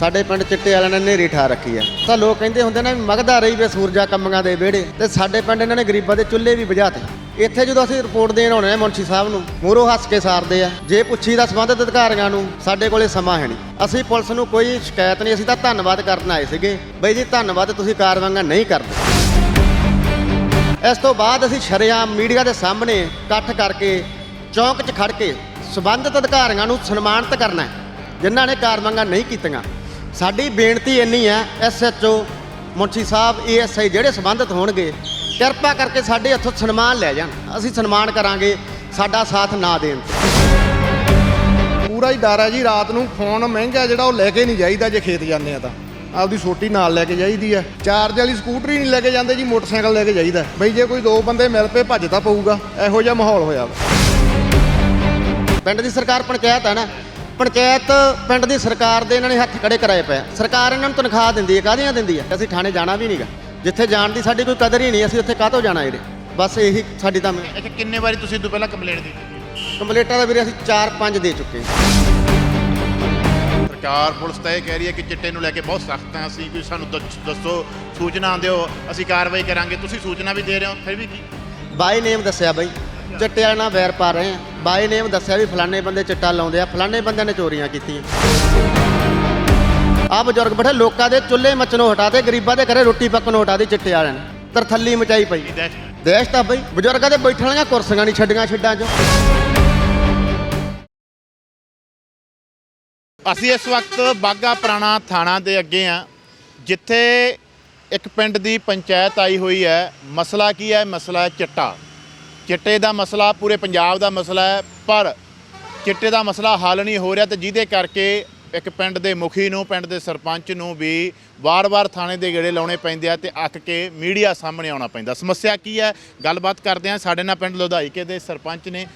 ਸਾਡੇ ਪਿੰਡ ਚਿੱਟੇ ਵਾਲਿਆਂ ਨੇ ਨੇਰੀ ਠਾ ਰੱਖੀ ਆ। ਤਾਂ ਲੋਕ ਕਹਿੰਦੇ ਹੁੰਦੇ ਨੇ ਮਗਦਾ ਰਹੀ ਵੇ ਸੂਰਜਾ ਕੰਮਾਂ ਦੇ ਵਿਹੜੇ। ਤੇ ਸਾਡੇ ਪਿੰਡ ਇਹਨਾਂ ਨੇ ਗਰੀਬਾਂ ਦੇ ਚੁੱਲ੍ਹੇ ਵੀ ਬੁਝਾਤੇ ਇੱਥੇ ਜਦੋਂ ਅਸੀਂ ਰਿਪੋਰਟ ਦੇਣ ਆਉਣੇ ਆ ਮੁਨਸ਼ੀ ਸਾਹਿਬ ਨੂੰ, ਮੂਹਰੋਂ ਹੱਸ ਕੇ ਸਾਰਦੇ ਆ। ਜੇ ਪੁੱਛੀ ਦਾ ਸੰਬੰਧਿਤ ਅਧਿਕਾਰੀਆਂ ਨੂੰ, ਸਾਡੇ ਕੋਲੇ ਸਮਾਂ ਹੈ ਨਹੀਂ। ਅਸੀਂ ਪੁਲਿਸ ਨੂੰ ਕੋਈ ਸ਼ਿਕਾਇਤ ਨਹੀਂ, ਅਸੀਂ ਤਾਂ ਧੰਨਵਾਦ ਕਰਨ ਆਏ ਸੀਗੇ। ਬਈ ਜੀ, ਧੰਨਵਾਦ, ਤੁਸੀਂ ਕਾਰਵਾਈਆਂ ਨਹੀਂ ਕਰਦੇ। ਇਸ ਤੋਂ ਬਾਅਦ ਅਸੀਂ ਸ਼ਰੇਆਮ ਮੀਡੀਆ ਦੇ ਸਾਹਮਣੇ ਇਕੱਠ ਕਰਕੇ ਚੌਂਕ 'ਚ ਖੜ ਕੇ ਸਬੰਧਤ ਅਧਿਕਾਰੀਆਂ ਨੂੰ ਸਨਮਾਨਿਤ ਕਰਨਾ ਹੈ, ਜਿਨ੍ਹਾਂ ਨੇ ਕਾਰਵਾਈਆਂ ਨਹੀਂ ਕੀਤੀਆਂ। ਸਾਡੀ ਬੇਨਤੀ ਇੰਨੀ ਹੈ ਐਸਐਚਓ ਮੁੰਸ਼ੀ ਸਾਹਿਬ ਏਐਸਆਈ ਜਿਹੜੇ ਸਬੰਧਤ ਹੋਣਗੇ ਕਿਰਪਾ ਕਰਕੇ ਸਾਡੇ ਹੱਥੋਂ ਸਨਮਾਨ ਲੈ ਜਾਣ। ਅਸੀਂ ਸਨਮਾਨ ਕਰਾਂਗੇ ਸਾਡਾ ਸਾਥ ਨਾ ਦੇਣ। ਪੂਰਾ ਹੀ ਡਰ ਹੈ ਜੀ ਰਾਤ ਨੂੰ ਫੋਨ ਮਹਿੰਗਾ ਜਿਹੜਾ ਉਹ ਲੈ ਕੇ ਨਹੀਂ ਜਾਈਦਾ ਜੇ ਖੇਤ ਜਾਂਦੇ ਆ ਤਾਂ। ਆਪਦੀ ਸੋਟੀ ਨਾਲ ਲੈ ਕੇ ਜਾਈਦੀ ਆ ਚਾਰਜ ਵਾਲੀ ਸਕੂਟਰੀ ਨਹੀਂ ਲੈ ਕੇ ਜਾਂਦੇ ਜੀ ਮੋਟਰਸਾਈਕਲ ਲੈ ਕੇ ਜਾਈਦਾ ਬਈ ਜੇ ਕੋਈ ਦੋ ਬੰਦੇ ਮਿਲ ਪਏ ਭੱਜ ਤਾਂ ਪਊਗਾ। ਇਹੋ ਜਿਹਾ ਮਾਹੌਲ ਹੋਇਆ ਪਿੰਡ ਦੀ ਸਰਕਾਰ ਪੰਚਾਇਤ ਹੈ ਨਾ ਪੰਚਾਇਤ ਪਿੰਡ ਦੀ ਸਰਕਾਰ ਦੇ ਇਹਨਾਂ ਨੇ ਹੱਥ ਖੜੇ ਕਰਾਏ ਪਏ ਆ। ਸਰਕਾਰ ਇਹਨਾਂ ਨੂੰ ਤਨਖਾਹ ਦਿੰਦੀ ਹੈ ਕਾਹਦੀਆਂ ਦਿੰਦੀ ਹੈ? ਅਸੀਂ ਥਾਣੇ ਜਾਣਾ ਵੀ ਨਹੀਂਗਾ ਜਿੱਥੇ ਜਾਣ ਦੀ ਸਾਡੀ ਕੋਈ ਕਦਰ ਹੀ ਨਹੀਂ ਅਸੀਂ ਉੱਥੇ ਕਾਹਤੋਂ ਜਾਣਾ ਇਹਦੇ ਬਸ ਇਹੀ ਸਾਡੀ ਤਾਂ ਅੱਛਾ ਕਿੰਨੇ ਵਾਰੀ ਤੁਸੀਂ ਇਹ ਤੋਂ ਪਹਿਲਾਂ ਕੰਪਲੇਂਟ ਦਿੱਤੀ ਕੰਪਲੀਟਾਂ ਦਾ ਵੀਰੇ ਅਸੀਂ 4-5 ਦੇ ਚੁੱਕੇ ਹਾਂ। ਸਰਕਾਰ ਪੁਲਿਸ ਤਾਂ ਇਹ ਕਹਿ ਰਹੀ ਹੈ ਕਿ ਚਿੱਟੇ ਨੂੰ ਲੈ ਕੇ ਬਹੁਤ ਸਖਤ ਹਾਂ। ਅਸੀਂ ਕੋਈ ਸਾਨੂੰ ਦੱਸ- ਦੱਸੋ ਸੂਚਨਾ ਦਿਓ ਅਸੀਂ ਕਾਰਵਾਈ ਕਰਾਂਗੇ। ਤੁਸੀਂ ਸੂਚਨਾ ਵੀ ਦੇ ਰਹੇ ਹੋ ਫਿਰ ਵੀ ਕੀ? ਬਾਈ ਨੇਮ ਦੱਸਿਆ ਬਾਈ। ਚਿੱਟੇ ਵਾਲੇ ਨਾਲ ਵੈਰ ਪਾ ਰਹੇ ਆ। ਬਾਈ ਨੇਮ ਦੱਸਿਆ ਵੀ ਫਲਾਣੇ ਬੰਦੇ ਚਿੱਟਾ ਲਾਉਂਦੇ ਆ। ਫਲਾਣੇ ਬੰਦਿਆਂ ਨੇ ਚੋਰੀਆਂ ਕੀਤੀਆਂ। ਆ ਬਜ਼ੁਰਗ ਬੈਠੇ ਲੋਕਾਂ ਦੇ ਚੁੱਲ੍ਹੇ ਮੱਚਣੋਂ ਹਟਾ ਦੇ ਗਰੀਬਾਂ ਦੇ ਘਰੇ ਰੋਟੀ ਪੱਕਣੋਂ ਹਟਾ ਦੇ ਚਿੱਟੇ ਵਾਲਿਆਂ ਨੇ। ਤਰਥੱਲੀ ਮਚਾਈ ਪਈ। ਦਹਿਸ਼ਤ ਦੇਸ਼ ਤਾਂ ਬਈ, ਬਜ਼ੁਰਗਾਂ ਦੇ ਬੈਠਣ ਵਾਲੀਆਂ ਕੁਰਸੀਆਂ ਨਹੀਂ ਛੱਡੀਆਂ ਛੱਡਾਂ 'ਚੋਂ। ਅਸੀਂ ਇਸ ਵਕਤ ਬਾਗਾ ਪੁਰਾਣਾ ਥਾਣਾ ਦੇ ਅੱਗੇ ਆ, ਜਿੱਥੇ ਇੱਕ ਪਿੰਡ ਦੀ ਪੰਚਾਇਤ ਆਈ ਹੋਈ ਹੈ। ਮਸਲਾ ਕੀ ਹੈ? ਮਸਲਾ ਚਿੱਟਾ। ਚਿੱਟੇ ਦਾ ਮਸਲਾ ਪੂਰੇ ਪੰਜਾਬ ਦਾ ਮਸਲਾ ਹੈ ਪਰ ਚਿੱਟੇ ਦਾ ਮਸਲਾ ਹੱਲ ਨਹੀਂ ਹੋ ਰਿਹਾ ਤੇ ਜਿਹਦੇ ਕਰਕੇ ਇੱਕ ਪਿੰਡ ਦੇ ਮੁਖੀ ਨੂੰ ਪਿੰਡ ਦੇ ਸਰਪੰਚ ਨੂੰ ਵੀ ਵਾਰ-ਵਾਰ ਥਾਣੇ ਦੇ ਗੇੜੇ ਲਾਉਣੇ ਪੈਂਦੇ ਆ ਤੇ ਅੱਕ ਕੇ ਮੀਡੀਆ ਸਾਹਮਣੇ ਆਉਣਾ ਪੈਂਦਾ। ਸਮੱਸਿਆ ਕੀ ਹੈ? ਗੱਲਬਾਤ ਕਰਦੇ ਆ ਸਾਡੇ ਨਾਲ ਪਿੰਡ ਲੁਧਾਈਕੇ ਦੇ ਸਰਪੰਚ ਨੇ।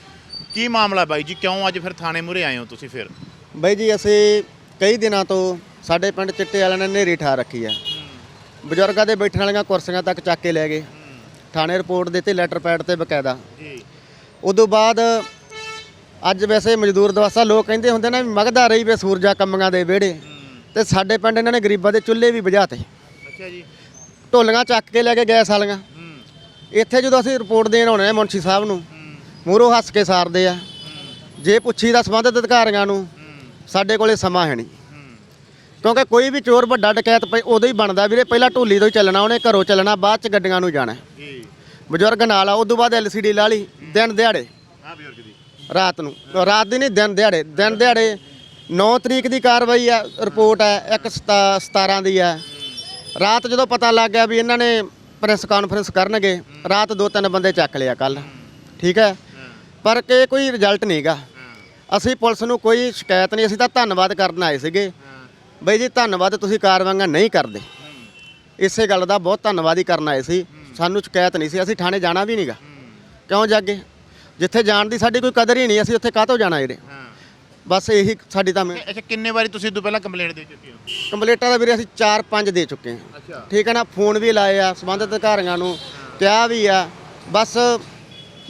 ਕੀ ਮਾਮਲਾ ਬਾਈ ਜੀ? ਕਿਉਂ ਅੱਜ ਫਿਰ ਥਾਣੇ ਮੂਹਰੇ ਆਏ ਹੋ ਤੁਸੀਂ ਫਿਰ? ਬਈ ਜੀ ਅਸੀਂ ਕਈ ਦਿਨਾਂ ਤੋਂ ਸਾਡੇ ਪਿੰਡ ਚਿੱਟੇ ਵਾਲਿਆਂ ਨੇ ਨੇਰੀ ਠਾ ਰੱਖੀ ਆ ਬਜ਼ੁਰਗਾਂ ਦੇ ਬੈਠਣ ਵਾਲੀਆਂ ਕੁਰਸੀਆਂ ਤੱਕ ਚੱਕ ਕੇ ਲੈ ਗਏ। ਥਾਣੇ ਰਿਪੋਰਟ ਦਿੱਤੀ ਲੈਟਰ ਪੈਡ ਤੇ ਬਕਾਇਦਾ। ਜੀ। ਉਦੋਂ ਬਾਅਦ ਅੱਜ ਵੈਸੇ ਮਜ਼ਦੂਰ ਦਵਾਸਾ ਲੋਕ ਕਹਿੰਦੇ ਹੁੰਦੇ ਨੇ ਮਗਦਾ ਰਹੀ ਵੇ ਸੂਰਜਾ ਕੰਮੀਆਂ ਦੇ ਵਿਹੜੇ। ਤੇ ਸਾਡੇ ਪਿੰਡ ਇਹਨਾਂ ਨੇ ਗਰੀਬਾਂ ਦੇ ਚੁੱਲ੍ਹੇ ਵੀ ਬੁਝਾਤੇ। ਅੱਛਾ ਜੀ। ਢੋਲੀਆਂ ਚੱਕ ਕੇ ਲੈ ਕੇ ਗੈਸ ਵਾਲੀਆਂ। ਇੱਥੇ ਜਦੋਂ ਅਸੀਂ ਰਿਪੋਰਟ ਦੇਣ ਆਉਣੇ ਆ ਮੁੰਸ਼ੀ ਸਾਹਿਬ ਨੂੰ ਮੂਹਰੋਂ ਹੱਸ ਕੇ ਸਾਰਦੇ ਆ। ਜੇ ਪੁੱਛੀ ਦਾ ਸੰਬੰਧਿਤ ਅਧਿਕਾਰੀਆਂ ਨੂੰ ਸਾਡੇ ਕੋਲੇ ਸਮਾਂ ਹੈ ਨਹੀਂ। ਕਿਉਂਕਿ ਕੋਈ ਵੀ ਚੋਰ ਵੱਡਾ ਡਕੈਤ ਪਈ ਉਦੋਂ ਹੀ ਬਣਦਾ ਵੀਰੇ। ਪਹਿਲਾਂ ਢੋਲੀ ਤੋਂ ਹੀ ਚੱਲਣਾ ਉਹਨੇ ਘਰੋਂ ਚੱਲਣਾ ਬਾਅਦ ਚ ਗੱਡੀਆਂ ਨੂੰ ਜਾਣਾ। ਜੀ। ਬਜ਼ੁਰਗ ਨਾਲ ਆ ਉਦੋਂ ਬਾਅਦ ਐਲਸੀਡੀ ਲਾ ਲਈ ਦਿਨ ਦਿਹਾੜੇ। ਹਾਂ ਬਜ਼ੁਰਗ ਦੀ। ਰਾਤ ਨੂੰ। ਰਾਤ ਦੀ ਨਹੀਂ ਦਿਨ ਦਿਹਾੜੇ। ਦਿਨ ਦਿਹਾੜੇ 9 ਤਰੀਕ ਦੀ ਕਾਰਵਾਈ ਆ ਰਿਪੋਰਟ ਹੈ ਇੱਕ 17 ਦੀ ਹੈ ਰਾਤ ਜਦੋਂ ਪਤਾ ਲੱਗ ਗਿਆ ਵੀ ਇਹਨਾਂ ਨੇ ਪ੍ਰੈਸ ਕਾਨਫਰੰਸ ਕਰਨਗੇ ਰਾਤ ਦੋ ਤਿੰਨ ਬੰਦੇ ਚੱਕ ਲਿਆ ਕੱਲ ਠੀਕ ਹੈ? ਪਰ ਕਿ ਕੋਈ ਰਿਜ਼ਲਟ ਨਹੀਂਗਾ ਅਸੀਂ ਪੁਲਿਸ ਨੂੰ ਕੋਈ ਸ਼ਿਕਾਇਤ ਨਹੀਂ ਅਸੀਂ ਤਾਂ ਧੰਨਵਾਦ ਕਰਨ ਆਏ ਸੀਗੇ। ਬਈ ਜੀ ਧੰਨਵਾਦ ਤੁਸੀਂ ਕਾਰਵਾਈਆਂ ਨਹੀਂ ਕਰਦੇ। ਇਸੇ ਗੱਲ ਦਾ ਬਹੁਤ ਧੰਨਵਾਦ ਹੀ ਕਰਨ ਆਏ ਸੀ। ਸਾਨੂੰ ਸ਼ਿਕਾਇਤ ਨਹੀਂ ਸੀ। ਅਸੀਂ ਥਾਣੇ ਜਾਣਾ ਵੀ ਨਹੀਂਗਾ ਕਿਉਂ ਜਾਗੇ? ਜਿੱਥੇ ਜਾਣ ਦੀ ਸਾਡੀ ਕੋਈ ਕਦਰ ਹੀ ਨਹੀਂ। ਅਸੀਂ ਉੱਥੇ ਕਾਹਤੋਂ ਜਾਣਾ ਇਹਦੇ? ਬਸ ਇਹੀ ਸਾਡੀ ਤਾਂ ਅੱਛਾ ਕਿੰਨੇ ਵਾਰੀ ਤੁਸੀਂ ਤੋਂ ਪਹਿਲਾਂ ਕੰਪਲੇਂਟ ਦੇ ਚੁੱਕੇ ਹੋ? ਕੰਪਲੀਟਾਂ ਦਾ ਵੀਰੇ ਅਸੀਂ 4-5 ਦੇ ਚੁੱਕੇ ਹਾਂ। ਠੀਕ ਹੈ ਨਾ? ਫੋਨ ਵੀ ਲਾਏ ਆ ਸੰਬੰਧਿਤ ਅਧਿਕਾਰੀਆਂ ਨੂੰ ਕਿਹਾ ਵੀ ਆ। ਬਸ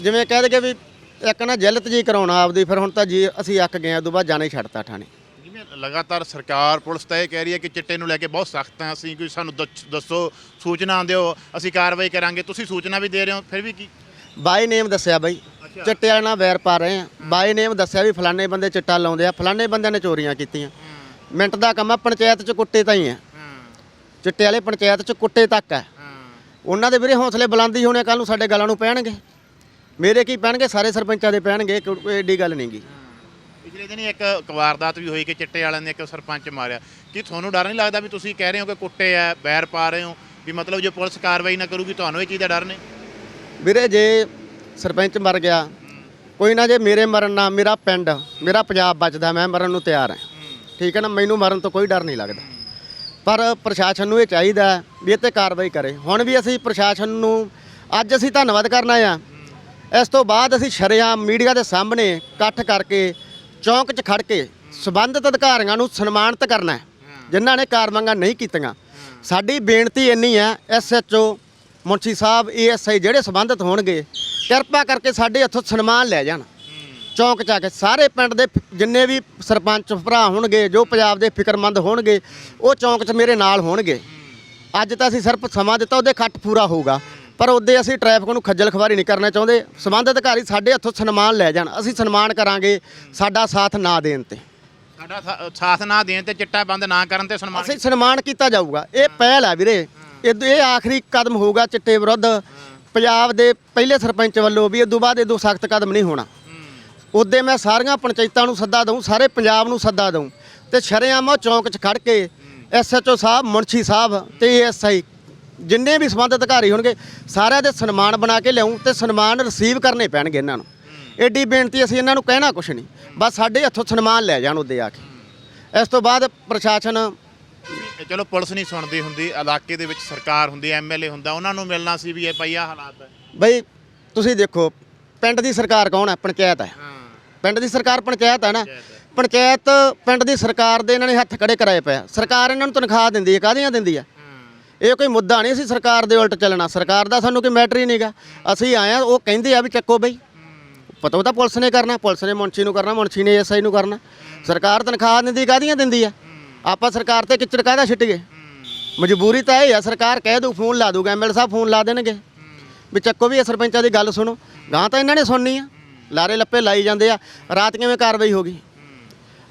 ਜਿਵੇਂ ਕਹਿ ਦਗੇ ਵੀ ਇੱਕ ਨਾ ਜਲਤ ਜੀ ਕਰਾਉਣਾ ਆਪਦੀ ਫਿਰ ਹੁਣ ਤਾਂ ਜੀ ਅਸੀਂ ਅੱਕ ਗਏ ਆ ਉਦੋਂ ਬਾਅਦ ਜਾਣਾ ਹੀ ਛੱਡਤਾ ਥਾਣੇ। ਲਗਾਤਾਰ ਸਰਕਾਰ ਪੁਲਿਸ ਤਾਂ ਇਹ ਕਹਿ ਰਹੀ ਹੈ ਕਿ ਚਿੱਟੇ ਨੂੰ ਲੈ ਕੇ ਬਹੁਤ ਸਖਤ ਹਾਂ। ਅਸੀਂ ਕੋਈ ਸਾਨੂੰ ਦੱਸ- ਦੱਸੋ ਸੂਚਨਾ ਦਿਓ ਅਸੀਂ ਕਾਰਵਾਈ ਕਰਾਂਗੇ। ਤੁਸੀਂ ਸੂਚਨਾ ਵੀ ਦੇ ਰਹੇ ਹੋ ਫਿਰ ਵੀ ਕੀ? ਬਾਈ ਨੇਮ ਦੱਸਿਆ ਬਾਈ। ਅੱਛਾ। ਚਿੱਟੇ ਵਾਲੇ ਨਾਲ ਵੈਰ ਪਾ ਰਹੇ ਆ ਬਾਈ ਨੇਮ ਦੱਸਿਆ ਵੀ ਫਲਾਣੇ ਬੰਦੇ ਚਿੱਟਾ ਲਾਉਂਦੇ ਆ। ਫਲਾਣੇ ਬੰਦਿਆਂ ਨੇ ਚੋਰੀਆਂ ਕੀਤੀਆਂ। ਮਿੰਟ ਦਾ ਕੰਮ ਆ ਪੰਚਾਇਤ ਚ ਕੁੱਟੇ ਤਾਂ ਹੀ ਆ। ਚਿੱਟੇ ਵਾਲੇ ਪੰਚਾਇਤ ਚ ਕੁੱਟੇ ਤੱਕ ਆ। ਉਹਨਾਂ ਦੇ ਵੀਰੇ ਹੌਸਲੇ ਬੁਲੰਦੀ ਹੋਣੇ ਕੱਲ ਨੂੰ ਸਾਡੇ ਗਲਾਂ ਨੂੰ ਪੈਣਗੇ। ਮੇਰੇ ਕੀ ਪੈਣਗੇ? ਸਾਰੇ ਸਰਪੰਚਾਂ ਦੇ ਪੈਣਗੇ। ਕੋਈ ਏਡੀ ਗੱਲ ਨਹੀਂਗੀ ਪਿਛਲੇ ਦਿਨ ਇੱਕ ਵਾਰਦਾਤ ਵੀ ਹੋਈ ਕਿ ਚਿੱਟੇ ਵਾਲਿਆਂ ਨੇ ਇੱਕ ਸਰਪੰਚ ਮਾਰਿਆ। ਕੀ ਤੁਹਾਨੂੰ ਡਰ ਨਹੀਂ ਲੱਗਦਾ ਵੀ ਤੁਸੀਂ ਕਹਿ ਰਹੇ ਹੋ ਕਿ ਕੁੱਟੇ ਆ, ਬੈਰ ਪਾ ਰਹੇ ਹੋ, ਵੀ ਮਤਲਬ ਜੇ ਪੁਲਿਸ ਕਾਰਵਾਈ ਨਾ ਕਰੂਗੀ ਤੁਹਾਨੂੰ ਇਹ ਚੀਜ਼ ਦਾ ਡਰ ਨਹੀਂ? ਵੀਰੇ, ਜੇ ਸਰਪੰਚ ਮਰ ਗਿਆ, ਕੋਈ ਨਾ ਜੇ ਮੇਰੇ ਮਰਨ ਨਾਲ ਮੇਰਾ ਪਿੰਡ, ਮੇਰਾ ਪੰਜਾਬ ਬਚਦਾ, ਮੈਂ ਮਰਨ ਨੂੰ ਤਿਆਰ ਹਾਂ। ਠੀਕ ਹੈ ਨਾ? ਮੈਨੂੰ ਮਰਨ ਤੋਂ ਕੋਈ ਡਰ ਨਹੀਂ ਲੱਗਦਾ। ਪਰ ਪ੍ਰਸ਼ਾਸਨ ਨੂੰ ਇਹ ਚਾਹੀਦਾ ਵੀ ਇਹ ਤੇ ਕਾਰਵਾਈ ਕਰੇ। ਹੁਣ ਵੀ ਅਸੀਂ ਪ੍ਰਸ਼ਾਸਨ ਨੂੰ, ਅੱਜ ਅਸੀਂ ਧੰਨਵਾਦ ਕਰਨਾ ਆ। ਇਸ ਤੋਂ ਬਾਅਦ ਅਸੀਂ ਸ਼ਰੇਆਮ ਮੀਡੀਆ ਦੇ ਸਾਹਮਣੇ ਇਕੱਠ ਕਰਕੇ ਚੌਂਕ 'ਚ ਖੜ ਕੇ ਸਬੰਧਤ ਅਧਿਕਾਰੀਆਂ ਨੂੰ ਸਨਮਾਨਿਤ ਕਰਨਾ ਹੈ ਜਿਨ੍ਹਾਂ ਨੇ ਕਾਰਵਾਈਆਂ ਨਹੀਂ ਕੀਤੀਆਂ। ਸਾਡੀ ਬੇਨਤੀ ਇੰਨੀ ਹੈ ਐਸਐਚਓ ਮੁੰਸ਼ੀ ਸਾਹਿਬ ਏਐਸਆਈ ਜਿਹੜੇ ਸਬੰਧਤ ਹੋਣਗੇ ਕਿਰਪਾ ਕਰਕੇ ਸਾਡੇ ਹੱਥੋਂ ਸਨਮਾਨ ਲੈ ਜਾਣ। ਚੌਂਕ ਚ ਆ ਕੇ ਸਾਰੇ ਪਿੰਡ ਦੇ ਫ- ਜਿੰਨੇ ਵੀ ਸਰਪੰਚ ਭਰਾ ਹੋਣਗੇ ਜੋ ਪੰਜਾਬ ਦੇ ਫਿਕਰਮੰਦ ਹੋਣਗੇ ਉਹ ਚੌਂਕ 'ਚ ਮੇਰੇ ਨਾਲ ਹੋਣਗੇ। ਅੱਜ ਤਾਂ ਅਸੀਂ ਸਿਰਫ ਸਮਾਂ ਦਿੱਤਾ ਉਹਦੇ ਖੱਟ ਪੂਰਾ ਹੋਊਗਾ। ਪਰ ਉਹਦੇ ਅਸੀਂ ਟ੍ਰੈਫਿਕ ਨੂੰ ਖੱਜਲ ਖਵਾਰੀ ਨਹੀਂ ਕਰਨਾ ਚਾਹੁੰਦੇ। ਸੰਬੰਧ ਅਧਿਕਾਰੀ ਸਾਡੇ ਹੱਥੋਂ ਸਨਮਾਨ ਲੈ ਜਾਣ। ਅਸੀਂ ਸਨਮਾਨ ਕਰਾਂਗੇ ਸਾਡਾ ਸਾਥ ਨਾ ਦੇਣ ਤੇ। ਸਾਡਾ ਸਾ- ਸਾਥ ਨਾ ਦੇਣ ਤੇ ਚਿੱਟਾ ਬੰਦ ਨਾ ਕਰਨ ਤੇ ਸਨਮਾਨ ਅਸੀਂ ਸਨਮਾਨ ਕੀਤਾ ਜਾਊਗਾ। ਇਹ ਪਹਿਲ ਹੈ ਵੀਰੇ। ਇਹ ਇਹ ਆਖਰੀ ਕਦਮ ਹੋਊਗਾ ਚਿੱਟੇ ਵਿਰੁੱਧ। ਪੰਜਾਬ ਦੇ ਪਹਿਲੇ ਸਰਪੰਚ ਵੱਲੋਂ ਵੀ ਇਹ ਤੋਂ ਬਾਅਦ ਇਹ ਤੋਂ ਸਖਤ ਕਦਮ ਨਹੀਂ ਹੋਣਾ। ਉਦੋਂ ਮੈਂ ਸਾਰੀਆਂ ਪੰਚਾਇਤਾਂ ਨੂੰ ਸੱਦਾ ਦਊਂ ਸਾਰੇ ਪੰਜਾਬ ਨੂੰ ਸੱਦਾ ਦਊਂ। ਤੇ ਸ਼ਰੇਆਮ ਉਹ ਚੌਂਕ 'ਚ ਖੜ ਕੇ ਐਸਐਚਓ ਸਾਹਿਬ ਮੁਨਸ਼ੀ ਸਾਹਿਬ ਤੇ ਐਸਆਈ ਜਿੰਨੇ ਵੀ ਸੰਬੰਧਿਤ ਅਧਿਕਾਰੀ ਹੋਣਗੇ ਸਾਰਿਆਂ ਦੇ ਸਨਮਾਨ ਬਣਾ ਕੇ ਲਿਆਉਂ ਤੇ ਸਨਮਾਨ ਰਿਸੀਵ ਕਰਨੇ ਪੈਣਗੇ ਇਹਨਾਂ ਨੂੰ। ਐਡੀ ਬੇਨਤੀ ਅਸੀਂ ਇਹਨਾਂ ਨੂੰ ਕਹਿਣਾ ਕੁਛ ਨਹੀਂ। ਬਸ ਸਾਡੇ ਹੱਥੋਂ ਸਨਮਾਨ ਲੈ ਜਾਣ ਉਹਦੇ ਆ ਕੇ। ਇਸ ਤੋਂ ਬਾਅਦ ਪ੍ਰਸ਼ਾਸਨ ਚਲੋ ਪੁਲਿਸ ਨਹੀਂ ਸੁਣਦੀ ਹੁੰਦੀ ਇਲਾਕੇ ਦੇ ਵਿੱਚ ਸਰਕਾਰ ਹੁੰਦੀ ਐਮਐਲਏ ਹੁੰਦਾ ਉਹਨਾਂ ਨੂੰ ਮਿਲਣਾ ਸੀ ਵੀ ਇਹ ਪਈ ਆ ਹਾਲਾਤ ਹੈ। ਬਈ ਤੁਸੀਂ ਦੇਖੋ ਪਿੰਡ ਦੀ ਸਰਕਾਰ ਕੌਣ ਹੈ? ਪੰਚਾਇਤ ਹੈ। ਹਾਂ। ਪਿੰਡ ਦੀ ਸਰਕਾਰ ਪੰਚਾਇਤ ਹੈ ਨਾ? ਪੰਚਾਇਤ ਪਿੰਡ ਦੀ ਸਰਕਾਰ ਦੇ ਇਹਨਾਂ ਨੇ ਹੱਥ ਖੜੇ ਕਰਾਏ ਪਿਆ ਸਰਕਾਰ ਇਹਨਾਂ ਨੂੰ ਤਨਖਾਹ ਦਿੰਦੀ ਹੈ ਕਾਹਦੀਆਂ ਦਿੰਦੀ ਹੈ? ਇਹ ਕੋਈ ਮੁੱਦਾ ਨਹੀਂ ਸੀ ਸਰਕਾਰ ਦੇ ਉਲਟ ਚੱਲਣਾ। ਸਰਕਾਰ ਦਾ ਸਾਨੂੰ ਕੋਈ ਮੈਟਰ ਹੀ ਨਹੀਂਗਾ। ਅਸੀਂ ਆਏ ਆ ਉਹ ਕਹਿੰਦੇ ਆ ਵੀ ਚੱਕੋ ਬਈ। ਪਤਾ ਉਹ ਤਾਂ ਪੁਲਿਸ ਨੇ ਕਰਨਾ, ਪੁਲਿਸ ਨੇ ਮੁਨਸ਼ੀ ਨੂੰ ਕਰਨਾ, ਮੁਨਸ਼ੀ ਨੇ ਐਸਆਈ ਨੂੰ ਕਰਨਾ। ਸਰਕਾਰ ਤਨਖਾਹ ਦਿੰਦੀ, ਕਾਹਦੀਆਂ ਦਿੰਦੀ ਆ? ਆਪਾਂ ਸਰਕਾਰ ਤੇ ਕਿਚੜ ਕਾਹਦਾ ਛਿੱਟੀਏ? ਮਜਬੂਰੀ ਤਾਂ ਇਹ ਆ, ਸਰਕਾਰ ਕਹਿ ਦੂ, ਫੋਨ ਲਾ ਦੂਗਾ ਐਮਐਲ ਸਾਹਿਬ ਫੋਨ ਲਾ ਦੇਣਗੇ। ਵੀ ਚੱਕੋ ਵੀ ਇਹ ਸਰਪੰਚਾਂ ਦੀ ਗੱਲ ਸੁਣੋ। ਗਾਂ ਤਾਂ ਇਹਨਾਂ ਨੇ ਸੁਣਨੀ ਆ। ਲਾਰੇ ਲੱਪੇ ਲਾਈ ਜਾਂਦੇ ਆ, ਰਾਤ ਕਿਵੇਂ ਕਾਰਵਾਈ ਹੋ ਗਈ?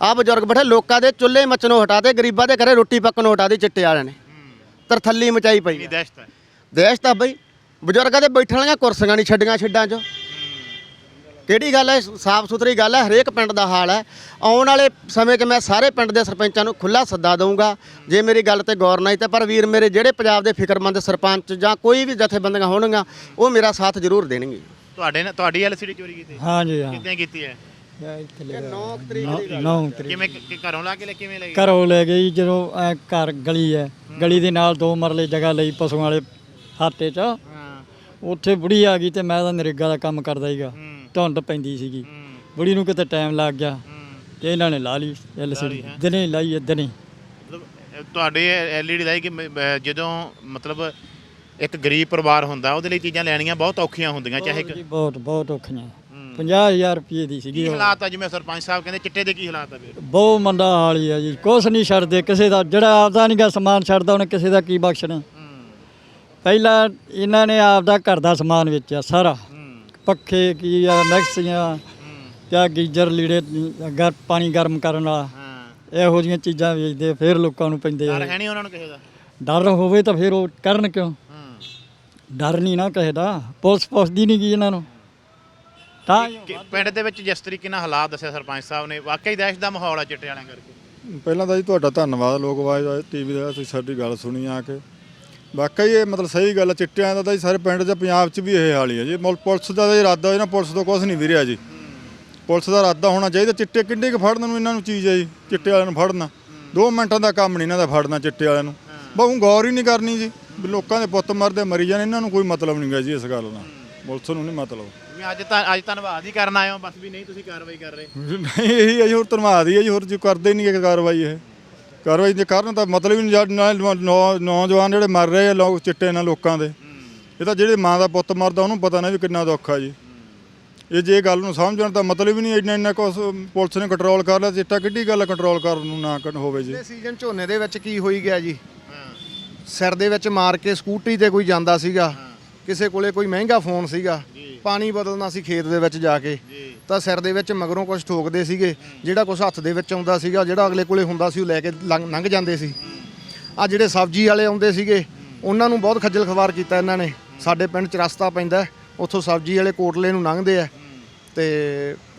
ਆ ਬਜ਼ੁਰਗ ਬੈਠੇ, ਲੋਕਾਂ ਦੇ ਚੁੱਲ੍ਹੇ ਮੱਚਣੋਂ ਹਟਾ ਦੇ, ਗਰੀਬਾਂ ਦੇ ਘਰੇ ਰੋਟੀ ਪੱਕਣੋਂ ਹਟਾ ਦੇ, ਚਿੱਟੇ ਵਾਲਿਆਂ ਨੇ। ਤਰਥੱਲੀ ਮਚਾਈ ਪਈ ਕਿੰਨੀ ਆ। ਦਹਿਸ਼ਤ ਹੈ। ਦੇਸ਼ ਤਾਂ ਬਈ ਬਜ਼ੁਰਗਾਂ ਦੇ ਬੈਠਣ ਵਾਲੀਆਂ ਕੁਰਸੀਆਂ ਨਹੀਂ ਛੱਡੀਆਂ ਛੱਡਾਂ 'ਚ। ਕਿਹੜੀ ਗੱਲ ਹੈ? ਸਾਫ਼ ਸੁਥਰੀ ਗੱਲ ਹੈ ਹਰੇਕ ਪਿੰਡ ਦਾ ਹਾਲ ਹੈ। ਆਉਣ ਵਾਲੇ ਸਮੇਂ 'ਚ ਮੈਂ ਸਾਰੇ ਪਿੰਡ ਦੇ ਸਰਪੰਚਾਂ ਨੂੰ ਖੁੱਲਾ ਸੱਦਾ ਦਊਂਗਾ। ਜੇ ਮੇਰੀ ਗੱਲ ਤੇ ਗੌਰ ਨਹੀਂ ਤੇ ਪਰ ਵੀਰ ਮੇਰੇ ਜਿਹੜੇ ਪੰਜਾਬ ਦੇ ਫਿਕਰਮੰਦ ਸਰਪੰਚ ਜਾਂ ਕੋਈ ਵੀ ਜਥੇਬੰਦੀਆਂ ਹੋਣਗੀਆਂ ਉਹ ਮੇਰਾ ਸਾਥ ਜ਼ਰੂਰ ਦੇਣਗੇ। ਤੁਹਾਡੇ ਨਾਲ ਤੁਹਾਡੀ ਐਲਸੀਡੀ ਚੋਰੀ ਕੀਤੀ? ਹਾਂ ਜੀ ਹਾਂ। ਕਿੱਦਾਂ ਕੀਤੀ ਹੈ? ਇੱਥੇ ਲੈ 9 ਤਰੀਕ ਦੀ ਨੌ ਤਰੀਕ। ਕਿਵੇਂ ਕਿ- ਘਰੋਂ ਲਾ ਕੇ ਲੈ ਕਿਵੇਂ ਲਈ ਘਰੋਂ ਲੈ ਗਈ ਜਦੋਂ ਐ ਘਰ ਗਲੀ ਹੈ। ਗਲੀ ਦੇ ਨਾਲ ਦੋ ਮਰਲੇ ਜਗ੍ਹਾ ਲਈ ਪਸ਼ੂਆਂ ਵਾਲੇ ਹਾਤੇ 'ਚ। ਹਾਂ। ਉੱਥੇ ਬੁੜੀ ਆ ਗਈ ਤੇ ਮੈਂ ਤਾਂ ਨਰੇਗਾ ਦਾ ਕੰਮ ਕਰਦਾ ਸੀਗਾ। ਹੂੰ। ਧੁੰਦ ਪੈਂਦੀ ਸੀਗੀ। ਬੁੜੀ ਨੂੰ ਕਿਤੇ ਟਾਈਮ ਲੱਗ ਗਿਆ ਤੇ ਇਹਨਾਂ ਨੇ ਲਾ ਲਈ ਐਲਸੀਡੀ ਦਿਨੇ ਲਾਈ ਦਿਨੇ ਮਤਲਬ ਤੁਹਾਡੇ ਐਲਈਡੀ ਲਾਈ ਕਿ ਮ- ਜਦੋਂ ਮਤਲਬ ਇੱਕ ਗਰੀਬ ਪਰਿਵਾਰ ਹੁੰਦਾ ਉਹਦੇ ਲਈ ਚੀਜ਼ਾਂ ਲੈਣੀਆਂ ਬਹੁਤ ਔਖੀਆਂ ਹੁੰਦੀਆਂ ਚਾਹੇ ਬਹੁਤ ਬਹੁਤ ਔਖੀਆਂ। 50000 ਰੁਪਏ ਦੀ ਕੀ ਸੀਗੀ ਉਹ। ਹਾਲਾਤ ਆ ਜਿਵੇਂ ਸਰਪੰਚ ਸਾਹਿਬ ਕਹਿੰਦੇ ਚਿੱਟੇ ਦੇ ਕੀ ਹਾਲਾਤ ਆ ਵੀਰ ਬਹੁਤ ਮੰਦਾ ਹਾਲ ਹੀ ਆ ਜੀ। ਕੁਛ ਨਹੀਂ ਛੱਡਦੇ। ਕਿਸੇ ਦਾ ਜਿਹੜਾ ਆਪਦਾ ਨਹੀਂਗਾ ਸਮਾਨ ਛੱਡਦਾ ਉਹਨੇ ਕਿਸੇ ਦਾ ਕੀ ਬਖਸ਼ਣਾ। ਪਹਿਲਾਂ ਇਹਨਾਂ ਨੇ ਆਪਦਾ ਘਰ ਦਾ ਸਮਾਨ ਵੇਚਿਆ ਸਾਰਾ। ਪੱਖੇ ਕੀ ਆ ਮਿਕਸੀਆਂ ਜਾਂ ਗੀਜ਼ਰ ਲੀੜੇ ਗਰ ਪਾਣੀ ਗਰਮ ਕਰਨ ਵਾਲਾ। ਹਾਂ। ਇਹੋ ਜਿਹੀਆਂ ਚੀਜ਼ਾਂ ਵੇਚਦੇ ਫਿਰ ਲੋਕਾਂ ਨੂੰ ਪੈਂਦੇ ਡਰ ਆ ਹੈ ਨਹੀਂ ਉਹਨਾਂ ਨੂੰ ਕਿਸੇ ਦਾ? ਡਰ ਹੋਵੇ ਤਾਂ ਫਿਰ ਉਹ ਕਰਨ ਕਿਉਂ? ਡਰ ਨਹੀਂ ਨਾ ਕਿਸੇ ਦਾ। ਪੁਲਿਸ ਪੁੱਛਦੀ ਨਹੀਂ ਗਈ ਇਹਨਾਂ ਨੂੰ। ਤਾਂ ਕਿ ਪਿੰਡ ਦੇ ਵਿੱਚ ਜਿਸ ਤਰੀਕੇ ਨਾਲ ਹਾਲਾਤ ਦੱਸਿਆ ਸਰਪੰਚ ਸਾਹਿਬ ਨੇ ਵਾਕਈ ਦਹਿਸ਼ਤ ਦਾ ਮਾਹੌਲ ਆ ਚਿੱਟੇ ਵਾਲਿਆਂ ਕਰਕੇ। ਪਹਿਲਾਂ ਤਾਂ ਜੀ ਤੁਹਾਡਾ ਧੰਨਵਾਦ ਲੋਕ ਆਵਾਜ਼ ਟੀਵੀ ਦਾ ਤੁਸੀਂ ਸਾਡੀ ਗੱਲ ਸੁਣੀ ਆ ਕੇ। ਵਾਕਈ ਇਹ ਮਤਲਬ ਸਹੀ ਗੱਲ ਆ, ਚਿੱਟਿਆਂ ਦਾ ਤਾਂ ਜੀ ਸਾਰੇ ਪਿੰਡ 'ਚ ਪੰਜਾਬ 'ਚ ਵੀ ਇਹ ਹਾਲ ਹੀ ਹੈ ਜੀ। ਮੁਲ- ਪੁਲਿਸ ਦਾ ਤਾਂ ਇਰਾਦਾ ਹੋਇਆ ਨਾ ਪੁਲਿਸ ਤੋਂ ਕੁਝ ਨਹੀਂ ਵਿਰਿਆ ਜੀ। ਪੁਲਿਸ ਦਾ ਇਰਾਦਾ ਹੋਣਾ ਚਾਹੀਦਾ ਚਿੱਟੇ ਕਿੰਨੇ ਕੁ ਫੜਨ ਨੂੰ ਇਹਨਾਂ ਨੂੰ ਚੀਜ਼ ਹੈ ਜੀ ਚਿੱਟੇ ਵਾਲਿਆਂ ਨੂੰ ਫੜਨਾ। 2 ਮਿੰਟਾਂ ਦਾ ਕੰਮ ਨਹੀਂ ਇਹਨਾਂ ਦਾ ਫੜਨਾ ਚਿੱਟੇ ਵਾਲਿਆਂ ਨੂੰ। ਬਹੁ ਗੌਰ ਹੀ ਨਹੀਂ ਕਰਨੀ ਜੀ ਵੀ ਲੋਕਾਂ ਦੇ ਪੁੱਤ ਮਰਦੇ ਮਰੀ ਜਾਣ ਇਹਨਾਂ ਨੂੰ ਕੋਈ ਮਤਲਬ ਨਹੀਂ ਗਾ ਜੀ ਇਸ ਗੱਲ ਨਾਲ ਪੁਲਿਸ ਨੂੰ ਨਹੀਂ ਮਤਲਬ। ਵੀ ਅੱਜ ਤਾਂ ਅੱਜ ਧੰਨਵਾਦ ਹੀ ਕਰਨ ਆਏ ਹੋ ਬਸ ਵੀ ਨਹੀਂ ਤੁਸੀਂ ਕਾਰਵਾਈ ਕਰ ਰਹੇ। ਨਹੀਂ ਇਹੀ ਹੈ ਜੀ ਹੋਰ ਧੰਨਵਾਦ ਹੀ ਹੈ ਜੀ ਹੋਰ ਜੀ ਕਰਦੇ ਹੀ ਨਹੀਂ ਇਹ ਕਾਰਵਾਈ ਇਹ। ਕਾਰਵਾਈ ਜੇ ਕਰਨ ਤਾਂ ਮਤਲਬ ਹੀ ਨਹੀਂ ਜਦ ਨਾਲ ਨੌ- ਨੌ- ਨੌਜਵਾਨ ਜਿਹੜੇ ਮਰ ਰਹੇ ਆ ਲੋਕ ਚਿੱਟੇ ਨਾਲ ਲੋਕਾਂ ਦੇ। ਇਹ ਤਾਂ ਜਿਹੜੇ ਮਾਂ ਦਾ ਪੁੱਤ ਮਰਦਾ ਉਹਨੂੰ ਪਤਾ ਨਾ ਵੀ ਕਿੰਨਾ ਦੁੱਖ ਆ ਜੀ। ਇਹ ਜੇ ਗੱਲ ਨੂੰ ਸਮਝਣ ਦਾ ਮਤਲਬ ਹੀ ਨਹੀਂ ਇੰਨਾ ਇੰਨਾ ਕੁਛ ਪੁਲਿਸ ਨੇ ਕੰਟਰੋਲ ਕਰ ਲਿਆ ਚਿੱਟਾ ਕਿੱਡੀ ਗੱਲ ਕੰਟਰੋਲ ਕਰਨ ਨੂੰ ਨਾ ਕਰਨ ਹੋਵੇ ਜੀ। ਪਿਛਲੇ ਸੀਜ਼ਨ ਝੋਨੇ ਦੇ ਵਿੱਚ ਕੀ ਹੋਈ ਗਿਆ ਜੀ? ਸਿਰ ਦੇ ਵਿੱਚ ਮਾਰ ਕੇ ਸਕੂਟਰੀ ਤੇ ਕੋਈ ਜਾਂਦਾ ਸੀਗਾ। ਕਿਸੇ ਕੋਲੇ ਕੋਈ ਮਹਿੰਗਾ ਫੋਨ ਸੀਗਾ ਪਾਣੀ ਬਦਲਣਾ ਸੀ ਖੇਤ ਦੇ ਵਿੱਚ ਜਾ ਕੇ ਤਾਂ ਸਿਰ ਦੇ ਵਿੱਚ ਮਗਰੋਂ ਕੁਝ ਠੋਕਦੇ ਸੀਗੇ ਜਿਹੜਾ ਕੁਝ ਹੱਥ ਦੇ ਵਿੱਚ ਆਉਂਦਾ ਸੀਗਾ ਜਿਹੜਾ ਅਗਲੇ ਕੋਲੇ ਹੁੰਦਾ ਸੀ ਉਹ ਲੈ ਕੇ ਲੰਘ ਜਾਂਦੇ ਸੀ। ਆ ਜਿਹੜੇ ਸਬਜ਼ੀ ਵਾਲੇ ਆਉਂਦੇ ਸੀਗੇ ਉਹਨਾਂ ਨੂੰ ਬਹੁਤ ਖੱਜਲ ਖਵਾਰ ਕੀਤਾ ਇਹਨਾਂ ਨੇ। ਸਾਡੇ ਪਿੰਡ ਚ ਰਸਤਾ ਪੈਂਦਾ ਉੱਥੋਂ ਸਬਜ਼ੀ ਵਾਲੇ ਕੋਟਲੇ ਨੂੰ ਲੰਘਦੇ ਆ ਤੇ